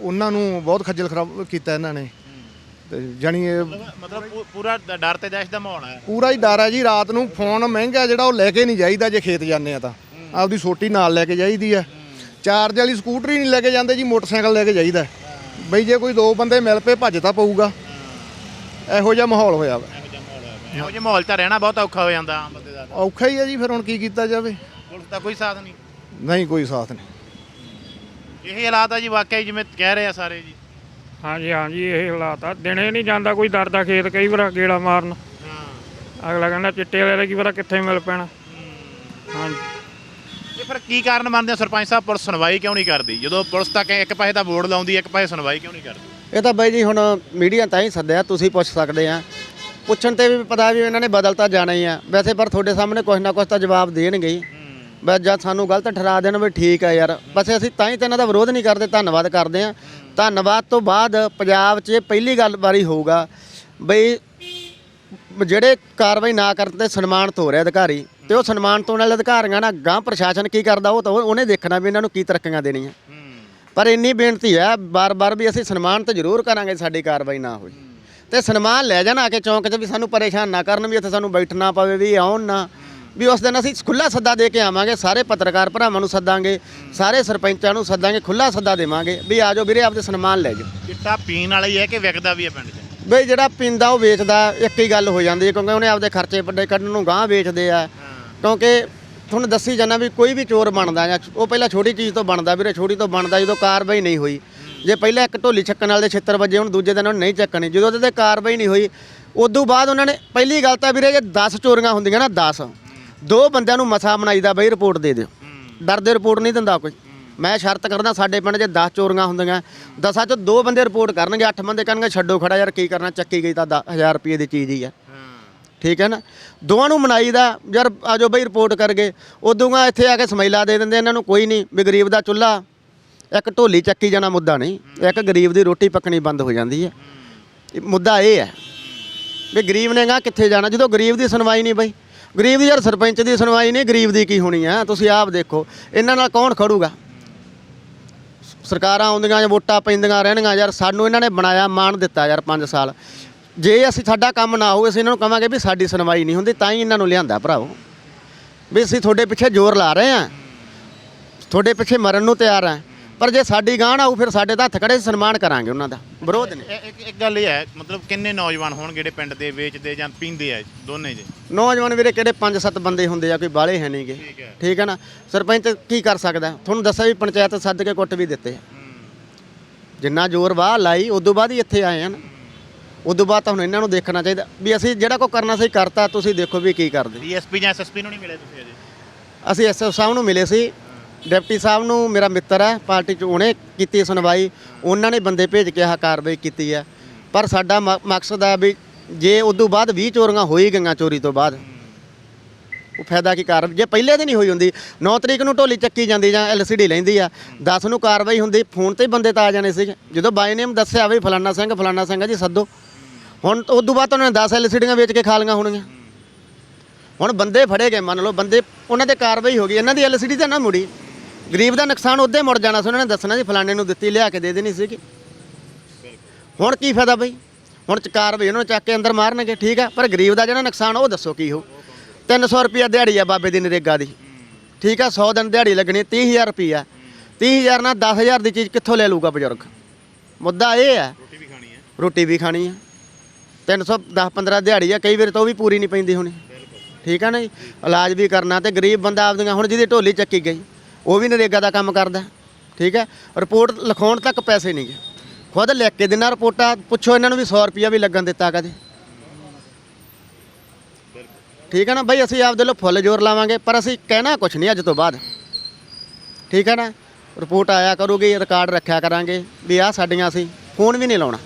ਉਹਨਾਂ ਨੂੰ ਬਹੁਤ ਖੱਜਲ ਖਰਾਬ ਕੀਤਾ ਇਹਨਾਂ ਨੇ। ਤੇ ਇਹ ਮਤਲਬ ਪੂਰਾ ਡਰ ਤੇ ਦਹਿਸ਼ਤ ਦਾ ਮਾਹੌਲ ਹੈ। ਪੂਰਾ ਹੀ ਡਰ ਹੈ ਜੀ ਰਾਤ ਨੂੰ ਫੋਨ ਮਹਿੰਗਾ ਜਿਹੜਾ ਉਹ ਲੈ ਕੇ ਨਹੀਂ ਜਾਈਦਾ ਜੇ ਖੇਤ ਜਾਂਦੇ ਆ ਤਾਂ। ਆਪਦੀ ਸੋਟੀ ਨਾਲ ਲੈ ਕੇ ਜਾਈਦੀ ਆ ਚਾਰਜ ਵਾਲੀ ਸਕੂਟਰੀ ਨਹੀਂ ਲੈ ਕੇ ਜਾਂਦੇ ਜੀ ਮੋਟਰਸਾਈਕਲ ਲੈ ਕੇ ਜਾਈਦਾ ਬਈ ਜੇ ਕੋਈ ਦੋ ਬੰਦੇ ਮਿਲ ਪਏ ਭੱਜ ਤਾਂ ਪਊਗਾ। ਇਹੋ ਜਿਹਾ ਮਾਹੌਲ ਹੋਇਆ ਵਾ। ਇਹੋ ਜਿਹੇ ਮਾਹੌਲ ਤਾਂ ਰਹਿਣਾ ਬਹੁਤ ਔਖਾ ਹੋ ਜਾਂਦਾ ਆਮ ਬੰਦੇ ਦਾ। ਔਖਾ ਹੀ ਹੈ ਜੀ ਫਿਰ ਹੁਣ ਕੀ ਕੀਤਾ ਜਾਵੇ? ਪੁਲਿਸ ਦਾ ਕੋਈ ਸਾਥ ਨਹੀਂ। ਨਹੀਂ ਕੋਈ ਸਾਥ ਨਹੀਂ। ਇਹ ਹਾਲਾਤ ਆ ਜੀ ਵਾਕਈ ਜਿਵੇਂ ਕਹਿ ਰਹੇ ਆ ਸਾਰੇ ਜੀ। ਹਾਂਜੀ ਹਾਂਜੀ ਇਹ ਹਾਲਾਤ ਆ। ਦਿਨੇ ਨਹੀਂ ਜਾਂਦਾ ਕੋਈ ਡਰਦਾ ਖੇਤ ਕਈ ਵਾਰ ਗੇੜਾ ਮਾਰਨ। ਹਾਂ। ਅਗਲਾ ਕਹਿੰਦਾ ਚਿੱਟੇ ਵਾਲੇ ਦਾ ਕੀ ਪਤਾ ਕਿੱਥੇ ਮਿਲ ਪੈਣਾ। ਹਾਂਜੀ। ਤੇ ਫਿਰ ਕੀ ਕਾਰਨ ਮੰਨਦੇ ਆ ਸਰਪੰਚ ਸਾਹਿਬ ਪੁਲਿਸ ਸੁਣਵਾਈ ਕਿਉਂ ਨਹੀਂ ਕਰਦੀ? ਜਦੋਂ ਪੁਲਿਸ ਤਾਂ ਕਹੇ ਇੱਕ ਪਾਸੇ ਤਾਂ ਬੋਰਡ ਲਾਉਂਦੀ ਇੱਕ ਪਾਸੇ ਸੁਣਵਾਈ ਕਿਉਂ ਨਹੀਂ ਕਰਦੀ? ਇਹ ਤਾਂ ਬਾਈ ਜੀ ਹੁਣ ਮੀਡੀਆ ਤਾਂ ਹੀ ਸੱਦਿਆ ਤੁਸੀਂ ਪੁੱਛ ਸਕਦੇ ਆ। ਪੁੱਛਣ ਤੇ ਵੀ ਪਤਾ ਵੀ ਇਹਨਾਂ ਨੇ ਬਦਲ ਤਾਂ ਜਾਣਾ ਹੀ ਆ। ਵੈਸੇ ਪਰ ਤੁਹਾਡੇ ਸਾਹਮਣੇ ਕੁਝ ਨਾ ਕੁਝ ਤਾਂ ਜਵਾਬ ਦੇਣਗੇ ਹੀ। ਬਸ ਜਦ ਸਾਨੂੰ ਗਲਤ ਠਹਿਰਾ ਦੇਣ ਵੀ ਠੀਕ ਆ ਯਾਰ। ਬਸ ਅਸੀਂ ਤਾਂ ਹੀ ਤਾਂ ਇਹਨਾਂ ਦਾ ਵਿਰੋਧ ਨਹੀਂ ਕਰਦੇ ਧੰਨਵਾਦ ਕਰਦੇ ਆ। ਧੰਨਵਾਦ ਤੋਂ ਬਾਅਦ ਪੰਜਾਬ 'ਚ ਇਹ ਪਹਿਲੀ ਗੱਲ ਵਾਰੀ ਹੋਊਗਾ ਬਈ ਜਿਹੜੇ ਕਾਰਵਾਈ ਨਾ ਕਰਨ ਤੇ ਸਨਮਾਨਿਤ ਹੋ ਰਿਹਾ ਅਧਿਕਾਰੀ ਤੇ ਉਹ ਸਨਮਾਨਿਤ ਹੋਣ ਵਾਲੇ ਅਧਿਕਾਰੀਆਂ ਨਾਲ ਗਾਂ ਪ੍ਰਸ਼ਾਸਨ ਕੀ ਕਰਦਾ ਉਹ ਤਾਂ ਉਹ- ਉਹਨੇ ਦੇਖਣਾ ਵੀ ਇਹਨਾਂ ਨੂੰ ਕੀ ਤਰੱਕੀਆਂ ਦੇਣੀਆਂ। ਪਰ ਇੰਨੀ ਬੇਨਤੀ ਹੈ ਬਾਰ-ਬਾਰ ਵੀ ਅਸੀਂ ਸਨਮਾਨ ਤਾਂ ਜ਼ਰੂਰ ਕਰਾਂਗੇ ਸਾਡੀ ਕਾਰਵਾਈ ਨਾ ਹੋਈ। ਤੇ ਸਨਮਾਨ ਲੈ ਜਾਣ ਆ ਕੇ ਚੌਂਕ 'ਚ ਵੀ ਸਾਨੂੰ ਪਰੇਸ਼ਾਨ ਨਾ ਕਰਨ ਵੀ ਇੱਥੇ ਸਾਨੂੰ ਬੈਠਣਾ ਪਵੇ ਵੀ ਆਉਣ ਨਾ। ਵੀ ਉਸ ਦਿਨ ਅਸੀਂ ਖੁੱਲਾ ਸੱਦਾ ਦੇ ਕੇ ਆਵਾਂਗੇ ਸਾਰੇ ਪੱਤਰਕਾਰ ਭਰਾਵਾਂ ਨੂੰ ਸੱਦਾਂਗੇ ਸਾਰੇ ਸਰਪੰਚਾਂ ਨੂੰ ਸੱਦਾਂਗੇ ਖੁੱਲਾ ਸੱਦਾ ਦੇਵਾਂਗੇ ਵੀ ਆਜੋ ਵੀਰੇ ਆਪਦੇ ਸਨਮਾਨ ਲੈ ਜਾਓ। ਚਿੱਟਾ ਪੀਣ ਵਾਲਾ ਹੀ ਹੈ ਕਿ ਵਿਕਦਾ ਵੀ ਹੈ ਪਿੰਡ 'ਚ? ਬਈ ਜਿਹੜਾ ਪੀਂਦਾ ਉਹ ਵੇਚਦਾ ਇੱਕ ਹੀ ਗੱਲ ਹੋ ਜਾਂਦੀ ਹੈ ਕਿਉਂਕਿ ਉਹਨੇ ਆਪਦੇ ਖਰਚੇ ਵੱਡੇ ਕੱਢਣ ਨੂੰ ਗਾਂ ਵੇਚਦੇ ਆ। ਕਿਉਂਕਿ ਤੁਹਾਨੂੰ ਦੱਸੀ ਜਾਣਾ ਵੀ ਕੋਈ ਵੀ ਚੋਰ ਬਣਦਾ ਜਾਂ ਉਹ ਪਹਿਲਾਂ ਛੋਟੀ ਚੀਜ਼ ਤੋਂ ਬਣਦਾ ਵੀਰੇ ਛੋਟੀ ਤੋਂ ਬਣਦਾ ਜਦੋਂ ਕਾਰਵਾਈ ਨਹੀਂ ਹੋਈ। ਜੇ ਪਹਿਲਾਂ ਇੱਕ ਢੋਲੀ ਛੱਕਣ ਵਾਲੇ ਦੇ ਛਿੱਤਰ ਵੱਜੇ ਹੁਣ ਦੂਜੇ ਦਿਨ ਉਹਨੇ ਨਹੀਂ ਚੱਕਣੀ। ਜਦੋਂ ਉਹਦੇ ਤੇ ਕਾਰਵਾਈ ਨਹੀਂ ਹੋਈ ਉਦੋਂ ਬਾਅਦ ਉਹਨਾਂ ਨੇ ਪਹਿਲੀ ਗੱਲ ਤਾਂ ਵੀਰੇ ਜੇ 10 ਚੋਰੀਆਂ ਹੁੰਦੀਆਂ ਨਾ 10 ਦੋ ਬੰਦਿਆਂ ਨੂੰ ਮਸਾ ਬਣਾਈਦਾ ਬਈ ਰਿਪੋਰਟ ਦੇ ਦਿਓ। ਡਰਦੇ ਰਿਪੋਰਟ ਨਹੀਂ ਦਿੰਦਾ ਕੋਈ। ਮੈਂ ਸ਼ਰਤ ਕਰਦਾ ਸਾਡੇ ਪਿੰਡ 'ਚ 10 ਚੋਰੀਆਂ ਹੁੰਦੀਆਂ ਦਸਾਂ 'ਚ ਦੋ ਬੰਦੇ ਰਿਪੋਰਟ ਕਰਨਗੇ 8 ਬੰਦੇ ਕਹਿਣਗੇ ਛੱਡੋ ਖੜਾ ਯਾਰ ਕੀ ਕਰਨਾ ਚੱਕੀ ਗਈ ਤਾਂ 1000 ਰੁਪਏ ਦੀ ਚੀਜ਼ ਹੀ ਆ। ਠੀਕ ਹੈ ਨਾ? ਦੋਵਾਂ ਨੂੰ ਮਨਾਈਦਾ ਯਾਰ ਆਜੋ ਬਈ ਰਿਪੋਰਟ ਕਰ ਗਏ ਉਦੋਂਗਾ ਇੱਥੇ ਆ ਕੇ ਸਮੈਲਾ ਦੇ ਦਿੰਦੇ ਇਹਨਾਂ ਨੂੰ ਕੋਈ ਨਹੀਂ, ਵੀ ਗਰੀਬ ਦਾ ਚੁੱਲ੍ਹਾ, ਇੱਕ ਢੋਲੀ ਚੱਕੀ ਜਾਣਾ ਮੁੱਦਾ ਨਹੀਂ, ਇੱਕ ਗਰੀਬ ਦੀ ਰੋਟੀ ਪੱਕਣੀ ਬੰਦ ਹੋ ਜਾਂਦੀ ਹੈ। ਮੁੱਦਾ ਇਹ ਹੈ ਵੀ ਗਰੀਬ ਨੇ ਗਾ ਕਿੱਥੇ ਜਾਣਾ, ਜਦੋਂ ਗਰੀਬ ਦੀ ਸੁਣਵਾਈ ਨਹੀਂ ਬਈ। ਗਰੀਬ ਦੀ ਯਾਰ ਸਰਪੰਚ ਦੀ ਸੁਣਵਾਈ ਨਹੀਂ, ਗਰੀਬ ਦੀ ਕੀ ਹੋਣੀ ਆ ਤੁਸੀਂ ਆਪ ਦੇਖੋ, ਇਹਨਾਂ ਨਾਲ ਕੌਣ ਖੜੂਗਾ? ਸਰਕਾਰਾਂ ਆਉਂਦੀਆਂ ਜਾਂ ਵੋਟਾਂ ਪੈਂਦੀਆਂ ਰਹਿਣਗੀਆਂ, ਯਾਰ ਸਾਨੂੰ ਇਹਨਾਂ ਨੇ ਬਣਾਇਆ, ਮਾਣ ਦਿੱਤਾ ਯਾਰ 5 ਸਾਲ। ਜੇ ਅਸੀਂ ਸਾਡਾ ਕੰਮ ਨਾ ਹੋਵੇ ਅਸੀਂ ਇਹਨਾਂ ਨੂੰ ਕਵਾਂਗੇ ਵੀ ਸਾਡੀ ਸੁਣਵਾਈ ਨਹੀਂ ਹੁੰਦੀ ਤਾਂ ਹੀ ਇਹਨਾਂ ਨੂੰ ਲਿਆਂਦਾ ਭਰਾਵੋ। ਵੀ ਅਸੀਂ ਤੁਹਾਡੇ ਪਿੱਛੇ ਜ਼ੋਰ ਲਾ ਰਹੇ ਹਾਂ। ਤੁਹਾਡੇ ਪਿੱਛੇ ਮਰਨ ਨੂੰ ਤਿਆਰ ਹਾਂ। ਪਰ ਜੇ ਸਾਡੀ ਗਾਂਹ ਆਊ ਫਿਰ ਸਾਡੇ ਤਾਂ ਹੱਥ ਖੜੇ ਸਨਮਾਨ ਕਰਾਂਗੇ ਉਹਨਾਂ ਦਾ। ਵਿਰੋਧ ਨਹੀਂ। ਇਹ- ਇੱਕ ਇੱਕ ਗੱਲ ਇਹ ਹੈ ਮਤਲਬ ਕਿੰਨੇ ਨੌਜਵਾਨ ਹੋਣਗੇ ਜਿਹੜੇ ਪਿੰਡ ਦੇ ਵੇਚਦੇ ਜਾਂ ਪੀਂਦੇ ਆ ਦੋਨੇ ਜੀ? ਨੌਜਵਾਨ ਵੀਰੇ ਕਿਹੜੇ 5-7 ਬੰਦੇ ਹੁੰਦੇ ਆ ਕੋਈ ਬਾਲੇ ਹੈ ਨਹੀਂਗੇ। ਠੀਕ ਹੈ। ਠੀਕ ਹੈ ਨਾ? ਸਰਪੰਚ ਕੀ ਕਰ ਸਕਦਾ? ਤੁਹਾਨੂੰ ਦੱਸਿਆ ਵੀ ਪੰਚਾਇਤ ਸੱਦ ਕੇ ਕੁੱਟ ਵੀ ਦਿੱਤੇ ਆ। ਜਿੰਨਾ ਜ਼ੋਰ ਵਾਹ ਲਾਈ ਉਦੋਂ ਬਾਅਦ ਹੀ ਇੱਥੇ ਆਏ ਹਨ। ਉਦੋਂ ਬਾਅਦ ਤਾਂ ਹੁਣ ਇਹਨਾਂ ਨੂੰ ਦੇਖਣਾ ਚਾਹੀਦਾ ਵੀ ਅਸੀਂ ਜਿਹੜਾ ਕੋ ਕਰਨਾ ਸੀ ਕਰਤਾ ਤੁਸੀਂ ਦੇਖੋ ਵੀ ਕੀ ਕਰਦੇ। ਡੀਐਸਪੀ ਜਾਂ ਐਸਐਸਪੀ ਨੂੰ ਨਹੀਂ ਮਿਲੇ ਤੁਸੀਂ ਅਜੇ? ਅਸੀਂ ਐਸਐਫ ਸਾਹਿਬ ਨੂੰ ਮਿਲੇ ਸੀ। ਡਿਪਟੀ ਸਾਹਿਬ ਨੂੰ ਮੇਰਾ ਮਿੱਤਰ ਹੈ ਪਾਰਟੀ ਚ ਉਹਨੇ ਕੀਤੀ ਸੁਣਵਾਈ ਉਹਨਾਂ ਨੇ ਬੰਦੇ ਭੇਜ ਕੇ ਆਹ ਕਾਰਵਾਈ ਕੀਤੀ ਹੈ। ਪਰ ਸਾਡਾ ਮ- ਮਕਸਦ ਹੈ ਵੀ ਜੇ ਉਦੋਂ ਬਾਅਦ 20 ਚੋਰੀਆਂ ਹੋਈ ਗਈਆਂ ਚੋਰੀ ਤੋਂ ਬਾਅਦ ਉਹ ਫਾਇਦਾ ਕੀ ਕਾਰ ਜੇ ਪਹਿਲੇ ਦਿਨ ਹੀ ਹੋਈ ਹੁੰਦੀ 9 ਤਰੀਕ ਨੂੰ ਢੋਲੀ ਚੱਕੀ ਜਾਂਦੀ ਜਾਂ ਐਲਸੀਡੀ ਲੈਂਦੀ ਆ 10 ਨੂੰ ਕਾਰਵਾਈ ਹੁੰਦੀ ਫੋਨ ਤੇ ਹੀ ਬੰਦੇ ਤਾਂ ਆ ਜਾਣੇ ਸੀਗੇ। ਜਦੋਂ ਬਾਈ ਨੇਮ ਦੱਸਿਆ ਵੀ ਫਲਾਨਾ ਸਿੰਘ ਫਲਾਨਾ ਸਿੰਘ ਆ ਜੀ ਸੱਦੋ। ਹੁਣ ਉਦੋਂ ਬਾਅਦ ਤਾਂ ਉਹਨਾਂ ਨੇ 10 ਐਲਸੀਡੀਆਂ ਵੇਚ ਕੇ ਖਾ ਲਈਆਂ ਹੋਣਗੀਆਂ। ਹੁਣ ਬੰਦੇ ਫੜੇ ਗਏ ਮੰਨ ਲਓ ਬੰਦੇ ਉਹਨਾਂ ਤੇ ਕਾਰਵਾਈ ਹੋ ਗਈ ਇਹਨਾਂ ਦੀ ਐਲਸੀਡੀ ਤਾਂ ਨਾ ਮੁੜੀ। ਗਰੀਬ ਦਾ ਨੁਕਸਾਨ ਉਦੋਂ ਹੀ ਮੁੜ ਜਾਣਾ ਸੀ ਉਹਨਾਂ ਨੇ ਦੱਸਣਾ ਜੀ ਫਲਾਣੇ ਨੂੰ ਦਿੱਤੀ ਲਿਆ ਕੇ ਦੇ ਦੇਣੀ ਸੀਗੀ। ਹੁਣ ਕੀ ਫਾਇਦਾ ਬਈ? ਹੁਣ ਚ ਕਾਰਵਾਈ ਉਹਨਾਂ ਨੂੰ ਚੱਕ ਕੇ ਅੰਦਰ ਮਾਰਨਗੇ ਠੀਕ ਆ? ਪਰ ਗਰੀਬ ਦਾ ਜਿਹੜਾ ਨੁਕਸਾਨ ਉਹ ਦੱਸੋ ਕੀ ਹੋ? 300 ਰੁਪਿਆ ਦਿਹਾੜੀ ਆ ਬਾਬੇ ਦੀ ਨਰੇਗਾ ਦੀ। ਠੀਕ ਆ? 100 ਦਿਨ ਦਿਹਾੜੀ ਲੱਗਣੀ 30000 ਰੁਪਿਆ 30000 ਨਾਲ 10000 ਦੀ ਚੀਜ਼ ਕਿੱਥੋਂ ਲੈ ਲੂਗਾ ਬਜ਼ੁਰਗ? ਮੁੱਦਾ ਇਹ ਹੈ ਰੋਟੀ ਵੀ ਖਾਣੀ ਹੈ। ਰੋਟੀ ਵੀ ਖਾਣੀ ਆ। 310 15 ਦਿਹਾੜੀ ਆ, ਕਈ ਵਾਰ ਤਾਂ ਉਹ ਵੀ ਪੂਰੀ ਨਹੀਂ ਪੈਂਦੀ ਹੋਣੀ। ਠੀਕ ਆ ਨਾ ਜੀ? ਇਲਾਜ ਵੀ ਕਰਨਾ ਤੇ ਗਰੀਬ ਬੰਦਾ ਆਪਦੀਆਂ, ਹੁਣ ਜਿਹਦੀ ਢੋਲੀ ਚੱਕੀ ਗਈ, ਉਹ ਵੀ ਨਰੇਗਾ ਦਾ ਕੰਮ ਕਰਦਾ। ਠੀਕ ਹੈ ਰਿਪੋਰਟ ਲਿਖਾਉਣ ਤੱਕ ਪੈਸੇ ਨਹੀਂ ਗਏ ਖੁਦ ਲਿਖ ਕੇ ਦਿੰਦਾ ਰਿਪੋਰਟਾਂ, ਪੁੱਛੋ ਇਹਨਾਂ ਨੂੰ ਵੀ 100 ਰੁਪਿਆ ਵੀ ਲੱਗਣ ਦਿੱਤਾ ਕਦੇ। ਠੀਕ ਹੈ ਨਾ ਬਈ? ਅਸੀਂ ਆਪਦੇ ਲੋ ਫੁੱਲ ਜ਼ੋਰ ਲਾਵਾਂਗੇ, ਪਰ ਅਸੀਂ ਕਹਿਣਾ ਕੁਛ ਨਹੀਂ ਅੱਜ ਤੋਂ ਬਾਅਦ। ਠੀਕ ਹੈ ਨਾ? ਰਿਪੋਰਟ ਆਇਆ ਕਰੂਗੀ, ਰਿਕਾਰਡ ਰੱਖਿਆ ਕਰਾਂਗੇ, ਵੀ ਆਹ ਸਾਡੀਆਂ ਅਸੀਂ ਫੋਨ ਵੀ ਨਹੀਂ ਲਾਉਣਾ।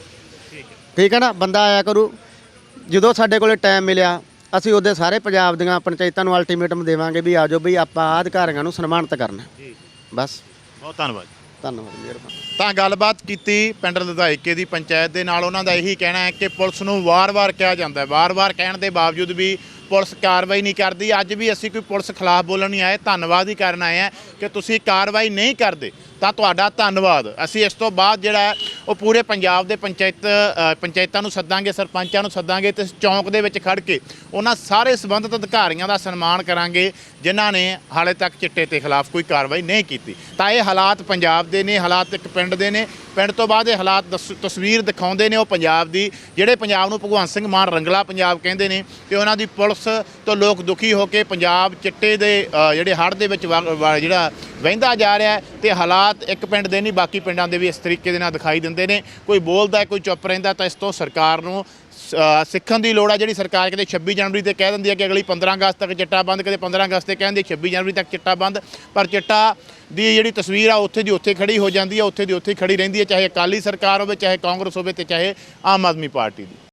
ਠੀਕ ਹੈ ਨਾ? ਬੰਦਾ ਆਇਆ ਕਰੂ। ਜਦੋਂ ਸਾਡੇ ਕੋਲੇ ਟਾਈਮ ਮਿਲਿਆ ਅਸੀਂ ਉਹਦੇ ਸਾਰੇ ਪੰਜਾਬ ਦੀਆਂ ਪੰਚਾਇਤਾਂ ਨੂੰ ਅਲਟੀਮੇਟਮ ਦੇਵਾਂਗੇ ਵੀ ਆਜੋ ਵੀ ਆਪਾਂ ਅਧਿਕਾਰੀਆਂ ਨੂੰ ਸਨਮਾਨਿਤ ਕਰਨਾ। ਜੀ। ਬਸ। ਬਹੁਤ ਧੰਨਵਾਦ। ਧੰਨਵਾਦ ਮਿਹਰਬਾਨੀ। ਤਾਂ ਗੱਲਬਾਤ ਕੀਤੀ ਪਿੰਡ ਲੁਧਾਈਕੇ ਦੀ ਪੰਚਾਇਤ ਦੇ ਨਾਲ। ਉਹਨਾਂ ਦਾ ਇਹੀ ਕਹਿਣਾ ਹੈ ਕਿ ਪੁਲਿਸ ਨੂੰ ਵਾਰ-ਵਾਰ ਕਿਹਾ ਜਾਂਦਾ ਹੈ। ਵਾਰ-ਵਾਰ ਕਹਿਣ ਦੇ ਬਾਵਜੂਦ ਵੀ ਪੁਲਿਸ ਕਾਰਵਾਈ ਨਹੀਂ ਕਰਦੀ। ਅੱਜ ਵੀ ਅਸੀਂ ਕੋਈ ਪੁਲਿਸ ਖਿਲਾਫ ਬੋਲਣ ਨਹੀਂ ਆਏ। ਧੰਨਵਾਦ ਹੀ ਕਰਨ ਆਏ ਆ ਕਿ ਤੁਸੀਂ ਕਾਰਵਾਈ ਨਹੀਂ ਕਰਦੇ। ਤਾਂ ਤੁਹਾਡਾ ਧੰਨਵਾਦ। ਅਸੀਂ ਇਸ ਤੋਂ ਬਾਅਦ ਜਿਹੜਾ ਉਹ ਪੂਰੇ ਪੰਜਾਬ ਦੇ ਪੰਚਾਇਤ ਪੰਚਾਇਤਾਂ ਨੂੰ ਸੱਦਾਂਗੇ, ਸਰਪੰਚਾਂ ਨੂੰ ਸੱਦਾਂਗੇ ਤੇ ਚੌਂਕ ਦੇ ਵਿੱਚ ਖੜ ਕੇ ਉਹਨਾਂ ਸਾਰੇ ਸੰਬੰਧਿਤ ਅਧਿਕਾਰੀਆਂ ਦਾ ਸਨਮਾਨ ਕਰਾਂਗੇ, ਜਿਨ੍ਹਾਂ ਨੇ ਹਾਲੇ ਤੱਕ ਚਿੱਟੇ ਤੇ ਖਿਲਾਫ ਕੋਈ ਕਾਰਵਾਈ ਨਹੀਂ ਕੀਤੀ। ਤਾਂ ਇਹ ਹਾਲਾਤ ਪੰਜਾਬ ਦੇ ਨੇ, ਹਾਲਾਤ ਇੱਕ ਪਿੰਡ ਦੇ ਨੇ। ਪਿੰਡ ਤੋਂ ਬਾਅਦ ਇਹ ਹਾਲਾਤ ਦਸ- ਤਸਵੀਰ ਦਿਖਾਉਂਦੇ ਨੇ ਉਹ ਪੰਜਾਬ ਦੀ, ਜਿਹੜੇ ਪੰਜਾਬ ਨੂੰ ਭਗਵੰਤ ਸਿੰਘ ਮਾਨ ਰੰਗਲਾ ਪੰਜਾਬ ਕਹਿੰਦੇ ਨੇ ਤੇ ਉਹਨਾਂ ਦੀ ਪੁਲਿਸ ਤੋਂ ਲੋਕ ਦੁਖੀ ਹੋ ਕੇ ਪੰਜਾਬ ਚਿੱਟੇ ਦੇ ਜਿਹੜੇ ਹੜ੍ਹ ਦੇ ਵਿੱਚ ਵਾ- ਜਿਹੜਾ ਵਹਿੰਦਾ ਜਾ ਰਿਹਾ ਹੈ ਤੇ ਹਾਲਾਤ ਇੱਕ ਪਿੰਡ ਦੇ ਨਹੀਂ, ਬਾਕੀ ਪਿੰਡਾਂ ਦੇ ਵੀ ਇਸ ਤਰੀਕੇ ਦੇ ਨਾਲ ਦਿਖਾਈ ਦਿੰਦੇ ਨੇ। ਕੋਈ ਬੋਲਦਾ, ਕੋਈ ਚੁੱਪ ਰਹਿੰਦਾ ਤਾਂ ਇਸ ਤੋਂ ਸਰਕਾਰ ਨੂੰ ਸਿੱਖਣ ਦੀ ਲੋੜ ਆ। ਜਿਹੜੀ ਸਰਕਾਰ ਕਿਤੇ 26 ਜਨਵਰੀ ਤੇ ਕਹਿ ਦਿੰਦੀ ਹੈ ਕਿ ਅਗਲੀ 15 ਅਗਸਤ ਤੱਕ ਚਿੱਟਾ ਬੰਦ ਕਦੇ 15 ਅਗਸਤ ਤੇ ਕਹਿੰਦੀ 26 ਜਨਵਰੀ ਤੱਕ ਚਿੱਟਾ ਬੰਦ। ਪਰ ਚਿੱਟਾ ਦੀ ਜਿਹੜੀ ਤਸਵੀਰ ਆ, ਉੱਥੇ ਦੀ ਉੱਥੇ ਖੜੀ ਹੋ ਜਾਂਦੀ ਹੈ ਉੱਥੇ ਦੀ ਉੱਥੇ ਹੀ ਖੜੀ ਰਹਿੰਦੀ ਹੈ ਚਾਹੇ ਅਕਾਲੀ ਸਰਕਾਰ ਹੋਵੇ, ਚਾਹੇ ਕਾਂਗਰਸ ਹੋਵੇ ਤੇ ਚਾਹੇ ਆਮ ਆਦਮੀ ਪਾਰਟੀ ਦੀ।